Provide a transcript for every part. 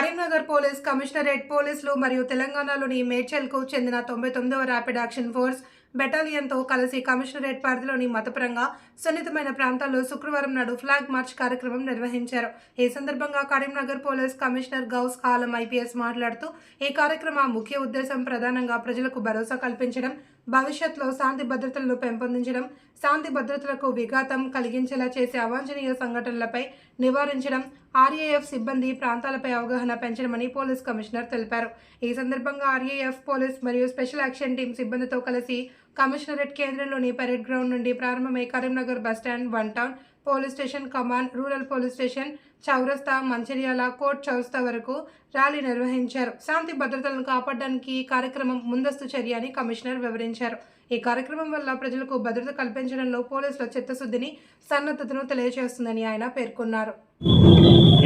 Karimnagar police commissionerate పోలీసులు మరియు తెలంగాణలోని మేడ్చల్కు చెందిన తొంభై తొమ్మిదవ ర్యాపిడ్ యాక్షన్ ఫోర్స్ బెటాలియన్తో కలిసి కమిషనరేట్ పరిధిలోని మతపరంగా సున్నితమైన ప్రాంతాల్లో శుక్రవారం నాడు ఫ్లాగ్ మార్చ్ కార్యక్రమం నిర్వహించారు. ఈ సందర్భంగా Karimnagar police commissioner Gaus Alam IPS మాట్లాడుతూ ఈ కార్యక్రమ ముఖ్య ఉద్దేశం ప్రధానంగా ప్రజలకు భరోసా కల్పించడం భవిష్యత్తులో శాంతి భద్రతలను పెంపొందించడం శాంతి భద్రతలకు విఘాతం కలిగించేలా చేసే అవాంఛనీయ సంఘటనలపై నివారించడం ఆర్ఏఎఫ్ సిబ్బంది ప్రాంతాలపై అవగాహన పెంచడమని పోలీస్ కమిషనర్ తెలిపారు. ఈ సందర్భంగా ఆర్ఏఎఫ్ పోలీస్ మరియు స్పెషల్ యాక్షన్ టీం సిబ్బందితో కలిసి కమిషనరేట్ కేంద్రంలోని పరేడ్ గ్రౌండ్ నుండి ప్రారంభమై Karimnagar bus stand one town police station command rural police station చౌరస్తా మంచిర్యాల కోర్ట్ చౌరస్తా వరకు ర్యాలీ నిర్వహించారు. శాంతి భద్రతలను కాపాడడానికి ఈ కార్యక్రమం ముందస్తు చర్య అని కమిషనర్ వివరించారు. ఈ కార్యక్రమం వల్ల ప్రజలకు భద్రత కల్పించడంలో పోలీసుల చిత్తశుద్ధిని సన్నద్ధతను తెలియజేస్తుందని ఆయన పేర్కొన్నారు.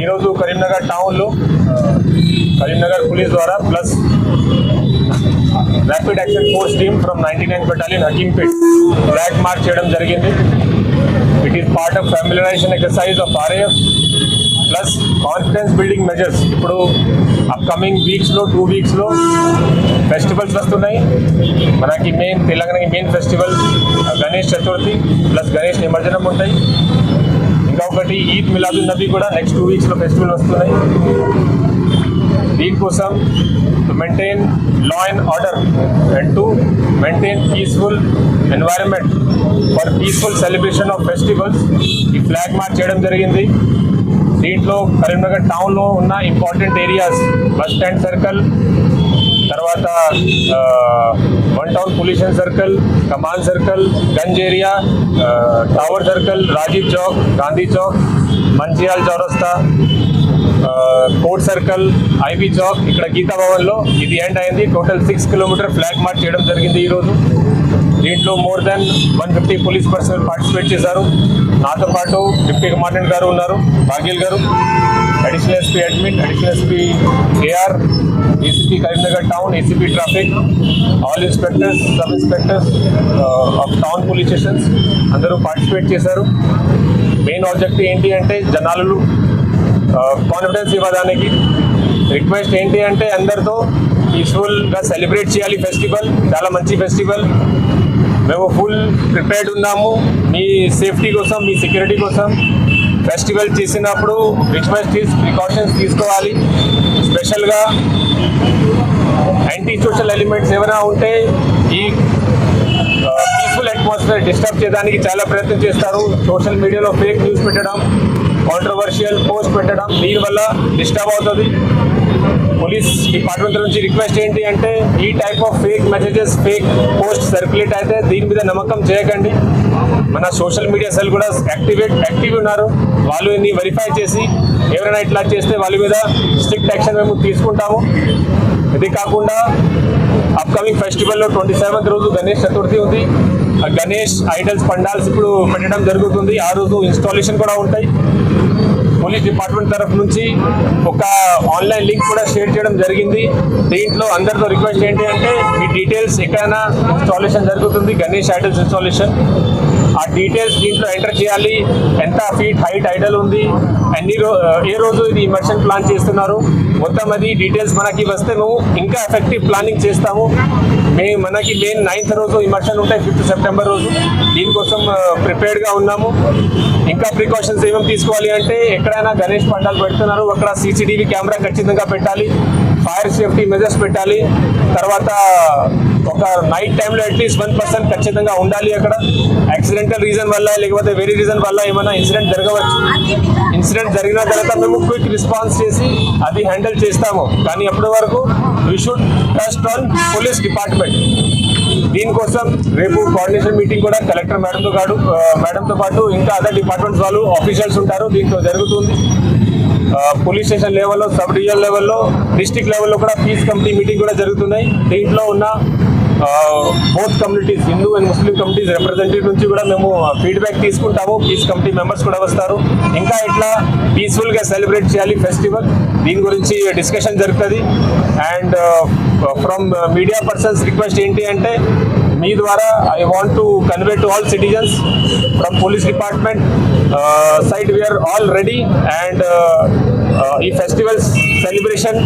ఈరోజు కరీంనగర్ టౌన్లో కరీంనగర్ పోలీస్ ద్వారా plus rapid action force team from ninety nine battalion Hakimpet flag march చేయడం జరిగింది. It is part of familiarization exercise of RAF plus confidence building measures ఇప్పుడు అప్కమింగ్ వీక్స్లో టూ వీక్స్లో ఫెస్టివల్స్ వస్తున్నాయి. మనకి మెయిన్ తెలంగాణకి main festival Ganesh Chaturthi plus Ganesh నిమజ్జనం ఉంటాయి. ఒకటి ఈద్ మిలాదు నబీ కూడా నెక్స్ట్ టూ వీక్స్లో ఫెస్టివల్ వస్తున్నాయి. దీనికోసం to maintain law and order and to maintain peaceful environment for peaceful celebration of festivals ఈ ఫ్లాగ్ మార్చ్ చేయడం జరిగింది. దీంట్లో కరీంనగర్ టౌన్లో ఉన్న important areas bus stand circle తర్వాత town pollution circle Kaman circle Ganj area tower circle Rajiv chowk Gandhi chowk Mancherial చౌరస్తా court circle IB Chowk ఇక్కడ గీతా భవన్లో ఇది ఎండ్ అయింది. Total six kilometer flag march చేయడం జరిగింది ఈరోజు దీంట్లో more than one fifty police person participate చేశారు. నాతో పాటు డిప్యూటీ కమాండెంట్ గారు ఉన్నారు బాగిల్ గారు. Additional SP admin additional SP AR ACP Karimnagar town ACP traffic all inspectors sub inspectors of town police stations అందరూ పార్టిసిపేట్ చేశారు. మెయిన్ ఆబ్జెక్టివ్ ఏంటి అంటే జనాలు uh, కాన్ఫిడెన్స్ ఇవ్వడానికి. రిక్వెస్ట్ ఏంటి అంటే అందరితో పీస్ఫుల్గా సెలబ్రేట్ చేయాలి ఫెస్టివల్ చాలా మంచి ఫెస్టివల్ మేము ఫుల్ ప్రిపేర్డ్ ఉన్నాము. మీ సేఫ్టీ కోసం మీ సెక్యూరిటీ కోసం ఫెస్టివల్ చేసినప్పుడు రిక్వెస్ట్ ప్రికాషన్స్ తీసుకోవాలి. స్పెషల్గా యాంటీ సోషల్ ఎలిమెంట్స్ ఏమైనా ఉంటే ఈ పీస్ఫుల్ అట్మాస్ఫియర్ డిస్టర్బ్ చేయడానికి చాలా ప్రయత్నం చేస్తారు. సోషల్ మీడియాలో ఫేక్ న్యూస్ పెట్టడం కాంట్రవర్షియల్ పోస్ట్ పెట్టడం దీనివల్ల డిస్టర్బ్ అవుతుంది. పోలీస్ డిపార్ట్మెంట్ నుంచి రిక్వెస్ట్ ఏంటి అంటే ఈ type of fake messages fake post circulate అయితే దీని మీద నమ్మకం చేయకండి. మన సోషల్ మీడియా సెల్ కూడా యాక్టివేట్ యాక్టివ్ ఉన్నారు. వాళ్ళు ఇన్ని వెరిఫై చేసి ఎవరైనా ఇట్లా చేస్తే వాళ్ళ మీద స్ట్రిక్ట్ యాక్షన్ మేము తీసుకుంటాము. ఇది కాకుండా అప్కమింగ్ ఫెస్టివల్లో ట్వంటీ సెవెంత్ రోజు గణేష్ చతుర్థి ఉంది. ఆ గణేష్ ఐడల్స్ పండాల్స్ ఇప్పుడు పెట్టడం జరుగుతుంది. ఆ రోజు ఇన్స్టాలేషన్ కూడా ఉంటాయి. పోలీస్ డిపార్ట్మెంట్ తరఫు నుంచి ఒక ఆన్లైన్ లింక్ కూడా షేర్ చేయడం జరిగింది. దీంట్లో అందరితో రిక్వెస్ట్ ఏంటి అంటే మీ డీటెయిల్స్ ఎక్కడైనా ఇన్స్టాలేషన్ జరుగుతుంది గణేష్ ఐడల్స్ ఇన్స్టాలేషన్ ఆ డీటెయిల్స్ దీంట్లో ఎంటర్ చేయాలి. ఎంత ఫీట్ హైట్ ఐడల్ ఉంది ఎన్ని రో ఏ రోజు ఇది ఇమర్షన్ ప్లాన్ చేస్తున్నారు. మొత్తం అది డీటెయిల్స్ మనకి వస్తే మేము ఇంకా ఎఫెక్టివ్ ప్లానింగ్ చేస్తాము మే మనకి మెయిన్ నైన్త్ రోజు ఇమర్షన్ ఉంటాయి ఫిఫ్త్ సెప్టెంబర్ రోజు. దీనికోసం ప్రిపేర్డ్గా ఉన్నాము. ఇంకా ప్రికాషన్స్ ఏమేమి తీసుకోవాలి అంటే ఎక్కడైనా గణేష్ పండాలు పెడుతున్నారు అక్కడ సీసీటీవీ కెమెరా ఖచ్చితంగా పెట్టాలి. ఫైర్ సేఫ్టీ మెజర్స్ పెట్టాలి. తర్వాత ఒక నైట్ టైంలో అట్లీస్ట్ వన్ పర్సన్ ఖచ్చితంగా ఉండాలి అక్కడ. యాక్సిడెంటల్ రీజన్ వల్ల లేకపోతే వేరే రీజన్ వల్ల ఏమైనా ఇన్సిడెంట్ జరగవచ్చు. ఇన్సిడెంట్ జరిగిన తర్వాత మేము క్విక్ రెస్పాన్స్ చేసి అది హ్యాండిల్ చేస్తాము. కానీ అప్పటి వరకు we should trust on police department దీనికోసం రేపు కోఆర్డినేషన్ మీటింగ్ కూడా కలెక్టర్ మేడంతో కాడు మేడంతో పాటు ఇంకా అదర్ డిపార్ట్మెంట్స్ వాళ్ళు ఆఫీషియల్స్ ఉంటారు. దీంట్లో జరుగుతుంది. పోలీస్ స్టేషన్ లెవెల్లో సబ్ డివిజన్ లెవెల్లో డిస్టిక్ లెవెల్లో కూడా పీస్ కమిటీ మీటింగ్ కూడా జరుగుతున్నాయి. దీంట్లో ఉన్న both communities Hindu and Muslim committees representative నుంచి కూడా మేము ఫీడ్బ్యాక్ తీసుకుంటాము. పీస్ కమిటీ మెంబర్స్ కూడా వస్తారు. ఇంకా ఇట్లా పీస్ఫుల్గా సెలబ్రేట్ చేయాలి ఫెస్టివల్ దీని గురించి డిస్కషన్ జరుగుతుంది. And from media persons request ఏంటి అంటే మీ ద్వారా I want to convey to all citizens from police department side we're all ready and ఈ ఫెస్టివల్స్ సెలబ్రేషన్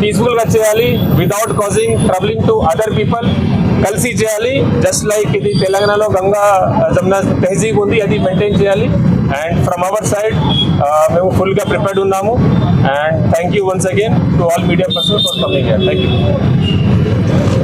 పీస్ఫుల్గా చేయాలి without causing troubling to other people కలిసి చేయాలి. జస్ట్ లైక్ ఇది తెలంగాణలో గంగా జమున తెహజీబ్ ఉంది అది మెయింటైన్ చేయాలి. అండ్ ఫ్రమ్ అవర్ సైడ్ మేము ఫుల్గా ప్రిపేర్డ్ ఉన్నాము. And thank you once again to all media person for coming thank you